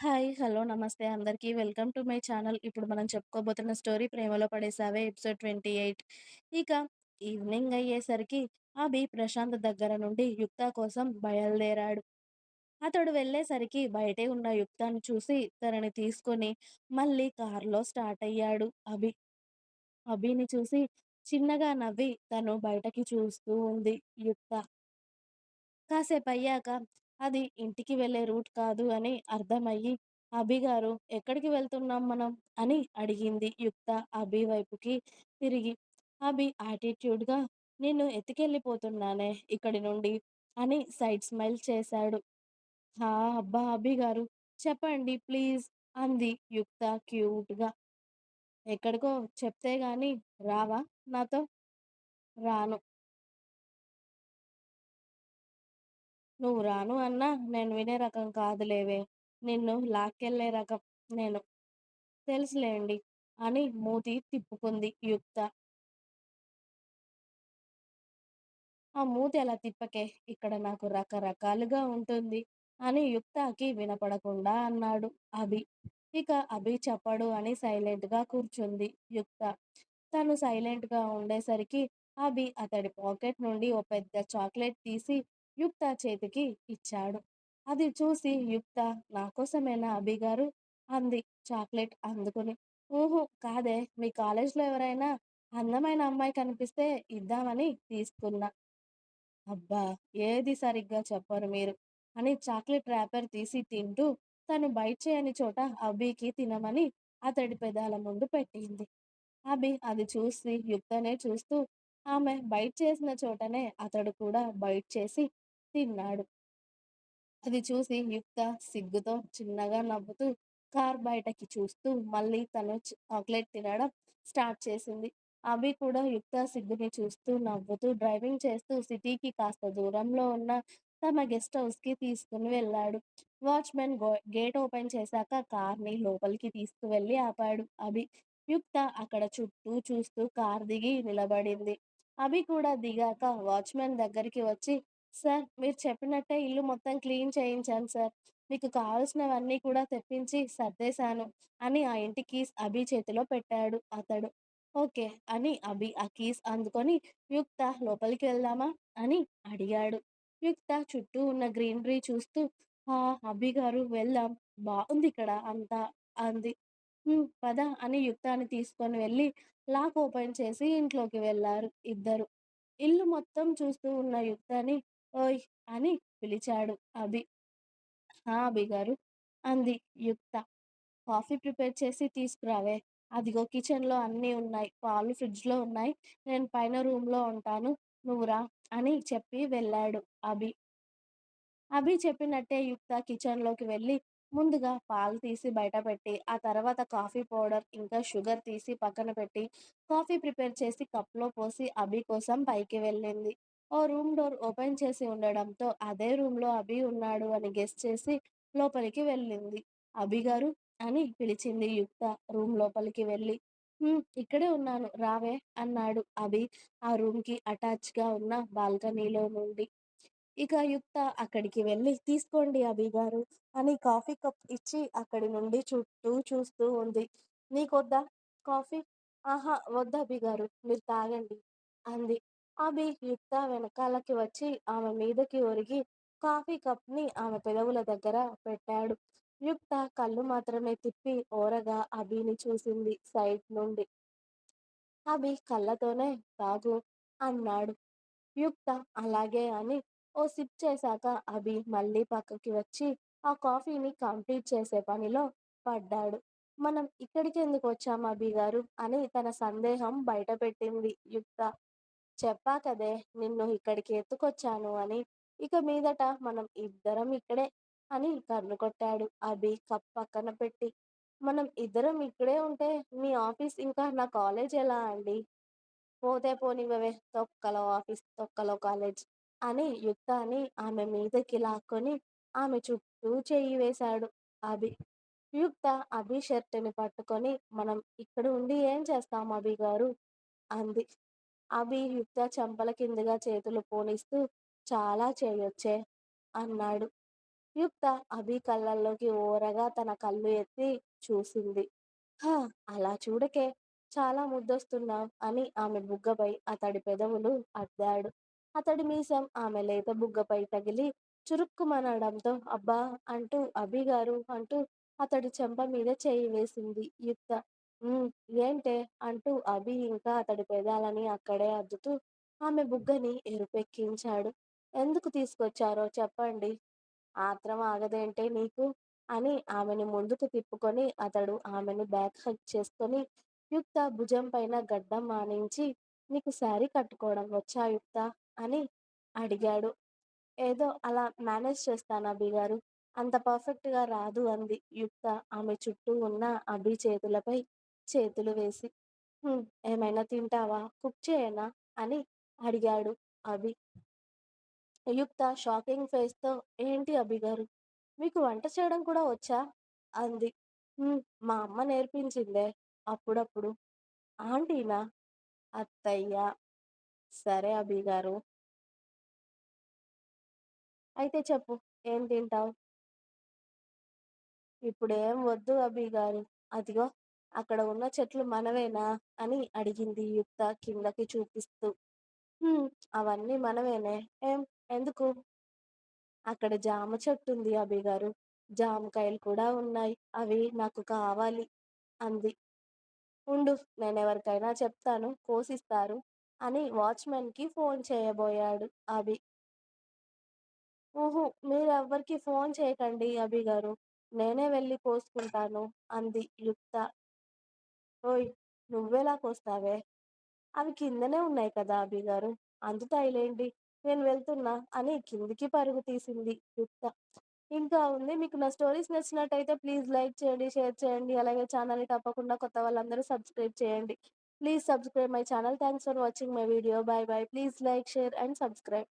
Hi. Hello. నమస్తే అందరికీ. Welcome to my channel. ఇప్పుడు మనం చెప్పుకోబోతున్న స్టోరీ 'ప్రేమలో పడేసావే' ఎపిసోడ్ 28. ఇక ఈవినింగ్ అయ్యేసరికి అభి ప్రశాంత్ దగ్గర నుండి యుక్త కోసం బయలుదేరాడు. అతడు వెళ్ళేసరికి బయటే ఉన్న యుక్తని చూసి తనని తీసుకొని మళ్ళీ కార్‌లో స్టార్టయ్యాడు అభి. అభిని చూసి చిన్నగా నవ్వి తను బయటకి చూస్తూ ఉంది యుక్త. కాసేపు అయ్యాక అది ఇంటికి వెళ్ళే రూట్ కాదు అని అర్థమయ్యి, అభి గారు ఎక్కడికి వెళ్తున్నాం మనం? అని అడిగింది యుక్త అభి వైపుకి తిరిగి. అభి యాటిట్యూడ్‌గా నిన్ను ఎత్తుకెళ్ళిపోతున్నానే ఇక్కడి నుండి అని సైడ్ స్మైల్ చేశాడు. హా! అబ్బా! అభిగారు చెప్పండి ప్లీజ్ అంది యుక్త క్యూట్‌గా. ఎక్కడికో చెప్తే గాని రావా నాతో? రాను. నువ్వు రాను అన్నా నేను వినే రకం కాదులేవే. నిన్ను లాక్కెళ్ళే రకం నేను. తెలుసులేండి అని మూతి తిప్పుకుంది యుక్త. ఆ మూతి అలా తిప్పకే. ఇక్కడ నాకు రకరకాలుగా ఉంటుంది అని యుక్తకి వినపడకుండా అన్నాడు అభి. ఇక అభి చెప్పడు అని సైలెంట్‌గా కూర్చుంది యుక్త. తను సైలెంట్‌గా ఉండేసరికి అభి అతడి పాకెట్ నుండి ఓ పెద్ద చాక్లెట్ తీసి యుక్త చేతికి ఇచ్చాడు. అది చూసి యుక్త నా కోసమైన అభి అభిగారు? అంది చాక్లెట్ అందుకుని. ఊహు కాదే మీ కాలేజ్‌లో ఎవరైనా అందమైన అమ్మాయి కనిపిస్తే ఇద్దామని తీసుకున్నా. అబ్బా! ఏది సరిగ్గా చెప్పరు మీరు అని చాక్లెట్ ర్యాపర్ తీసి తింటూ తను బైట్ చేయని చోట అభికి తినమని అతడి పెదాల ముందు పెట్టింది. అభి అది చూసి యుక్తనే చూస్తూ ఆమె బైట్ చేసిన చోటనే అతడు కూడా బైట్ చేసి తిన్నాడు. అది చూసి యుక్త సిగ్గుతో చిన్నగా నవ్వుతూ కార్ బయటకి చూస్తూ మళ్ళీ తను చాక్లెట్ తినడం స్టార్ట్ చేసింది. అభి కూడా యుక్త సిగ్గుని చూస్తూ నవ్వుతూ డ్రైవింగ్ చేస్తూ సిటీకి కాస్త దూరంలో ఉన్న తమ గెస్ట్ హౌస్‌కి తీసుకుని వెళ్ళాడు. వాచ్‌మెన్ గో గేట్ ఓపెన్ చేశాక కార్‌ని లోపలికి తీసుకువెళ్ళి ఆపాడు అభి. యుక్త అక్కడ చుట్టూ చూస్తూ కార్ దిగి నిలబడింది. అభి కూడా దిగాక వాచ్‌మెన్ దగ్గరికి వచ్చి సార్ మీరు చెప్పినట్టే ఇల్లు మొత్తం క్లీన్ చేయించాను సార్. మీకు కావాల్సినవన్నీ కూడా తెప్పించి సర్దేశాను అని ఆ ఇంటి కీస్ అభి చేతిలో పెట్టాడు అతడు. ఓకే అని అభి ఆ కీస్ అందుకొని యుక్త లోపలికి వెళ్దామా? అని అడిగాడు. యుక్త చుట్టూ ఉన్న గ్రీనరీ చూస్తూ ఆ! అభిగారు వెళ్దాం. బావుందిక్కడ అంతా అంది. హ్మ్. పద అని యుక్తాన్ని తీసుకొని వెళ్ళి లాక్ ఓపెన్ చేసి ఇంట్లోకి వెళ్ళారు ఇద్దరు. ఇల్లు మొత్తం చూస్తూ ఉన్న యుక్తని ఓయ్! అని పిలిచాడు అభి. హా! అభిగారు అంది యుక్త. కాఫీ ప్రిపేర్ చేసి తీసుకురావే. అదిగో కిచెన్‌లో అన్నీ ఉన్నాయి. పాలు ఫ్రిడ్జ్‌లో ఉన్నాయి. నేను పైన రూమ్‌లో ఉంటాను. నువ్వురా అని చెప్పి వెళ్ళాడు అభి. అభి చెప్పినట్టే యుక్త కిచెన్‌లోకి వెళ్ళి ముందుగా పాలు తీసి బయట పెట్టి, ఆ తర్వాత కాఫీ పౌడర్, ఇంకా షుగర్ తీసి పక్కన పెట్టి, కాఫీ ప్రిపేర్ చేసి కప్‌లో పోసి అభి కోసం పైకి వెళ్ళింది. ఓ రూమ్ డోర్ ఓపెన్ చేసి ఉండడంతో అదే రూమ్‌లో అభి ఉన్నాడు అని గెస్ చేసి లోపలికి వెళ్ళింది. అభిగారు అని పిలిచింది యుక్త రూమ్ లోపలికి వెళ్ళి. ఇక్కడే ఉన్నాను రావే అన్నాడు అభి ఆ రూమ్‌కి అటాచ్‌గా ఉన్న బాల్కనీలో నుండి. ఇక యుక్త అక్కడికి వెళ్ళి తీసుకోండి అభి గారు అని కాఫీ కప్ ఇచ్చి అక్కడి నుండి చుట్టూ చూస్తూ ఉంది. నీకొద్దా కాఫీ? ఆహా! వద్దా అభి గారు మీరు తాగండి అంది. అభి యుక్త వెనకాలకి వచ్చి ఆమె మీదకి ఒరిగి కాఫీ కప్‌ని ఆమె పెదవుల దగ్గర పెట్టాడు. యుక్త కళ్ళు మాత్రమే తిప్పి ఓరగా అభిని చూసింది సైడ్ నుండి. అభి కళ్ళతోనే తాగు అన్నాడు. యుక్త అలాగే అని ఓ సిప్ చేశాక అభి మళ్ళీ పక్కకి వచ్చి ఆ కాఫీని కంప్లీట్ చేసే పనిలో పడ్డాడు. మనం ఇక్కడికి ఎందుకు వచ్చాము అభి గారు అని తన సందేహం బయటపెట్టింది యుక్త. చెప్పా కదే నిన్ను ఇక్కడికి ఎత్తుకొచ్చాను అని. ఇక మీదట మనం ఇద్దరం ఇక్కడే అని కన్ను కొట్టాడు అభి కప్ పక్కన పెట్టి. మనం ఇద్దరం ఇక్కడే ఉంటే మీ ఆఫీస్ ఇంకా నా కాలేజ్ ఎలా అండి? పోతే పోనివ్వవే తొక్కలో ఆఫీస్, తొక్కలో కాలేజ్ అని యుక్తాన్ని ఆమె మీదకి లాక్కొని ఆమె చుట్టూ చెయ్యి వేశాడు అభి. యుక్త అభి షర్ట్ని పట్టుకొని మనం ఇక్కడ ఉండి ఏం చేస్తాం అభి గారు అంది. అభి యుక్త చెంపల కిందగా చేతులు పోనిస్తూ చాలా చేయొచ్చే అన్నాడు. యుక్త అభి కళ్ళల్లోకి ఓరగా తన కళ్ళు ఎత్తి చూసింది. హా! అలా చూడకే. చాలా ముద్దొస్తున్నాం అని ఆమె బుగ్గపై అతడి పెదవులు అద్దాడు. అతడి మీసం ఆమె లేత బుగ్గపై తగిలి చురుక్కుమనడంతో అబ్బా! అంటూ అభిగారూ అంటూ అతడి చెంప మీద చేయి వేసింది యుక్త. ఊ ఏంటే? అంటూ అభి ఇంకా అతడి పెదాలని అక్కడే అద్దుతూ ఆమె బుగ్గని ఎరుపెక్కించాడు. ఎందుకు తీసుకొచ్చారో చెప్పండి. ఆత్రం ఆగదేంటే నీకు? అని ఆమెని ముందుకు తిప్పుకొని అతడు ఆమెని బ్యాక్ హగ్ చేసుకొని యుక్త భుజంపైన గడ్డం ఆనించి నీకు శారీ కట్టుకోవడం వచ్చా యుక్త అని అడిగాడు. ఏదో అలా మేనేజ్ చేస్తాను అభిగారు. అంత పర్ఫెక్ట్గా రాదు అంది యుక్త ఆమె చుట్టూ ఉన్న అభి చేతులపై చేతులు వేసి. ఏమైనా తింటావా? కుక్ చేయనా? అని అడిగాడు అభి. యుక్త షాకింగ్ ఫేస్‌తో "ఏంటి ఏంటి అభిగారు? మీకు వంట చేయడం కూడా వచ్చా? అంది. మా అమ్మ నేర్పించిందే అప్పుడప్పుడు. ఆంటీనా? అత్తయ్య. సరే అభి గారు అయితే చెప్పు ఏం తింటావు?" ఇప్పుడేం వద్దు అభిగారు. అదిగో అక్కడ ఉన్న చెట్లు మనవేనా? అని అడిగింది యుక్త కిందకి చూపిస్తూ. అవన్నీ మనమేనే ఏం? ఎందుకు? అక్కడ జామ చెట్టుంది అభిగారు. జామకాయలు కూడా ఉన్నాయి. అవి నాకు కావాలి అంది. ఉండు నేను ఎవరికైనా చెప్తాను కోసిస్తారు అని వాచ్మెన్కి ఫోన్ చేయబోయాడు అభి. ఉహు మీరు ఎవ్వరికి ఫోన్ చేయకండి అభిగారు. నేనే వెళ్ళి కోసుకుంటాను అంది యుక్త. ఓయ్ నువ్వెలా కోస్తావే? అవి కిందనే ఉన్నాయి కదా అభిగారు. అందుతాయిలేండి నేను వెళ్తున్నా అని కిందికి పరుగు తీసింది యుక్త. ఇంకా ఉంది మీకు నా స్టోరీస్ నచ్చినట్టయితే ప్లీజ్ లైక్ చేయండి, షేర్ చేయండి. అలాగే ఛానల్ని తప్పకుండా కొత్త వాళ్ళందరూ సబ్స్క్రైబ్ చేయండి. Please subscribe my channel. Thanks for watching my video. Bye bye please like, share and subscribe.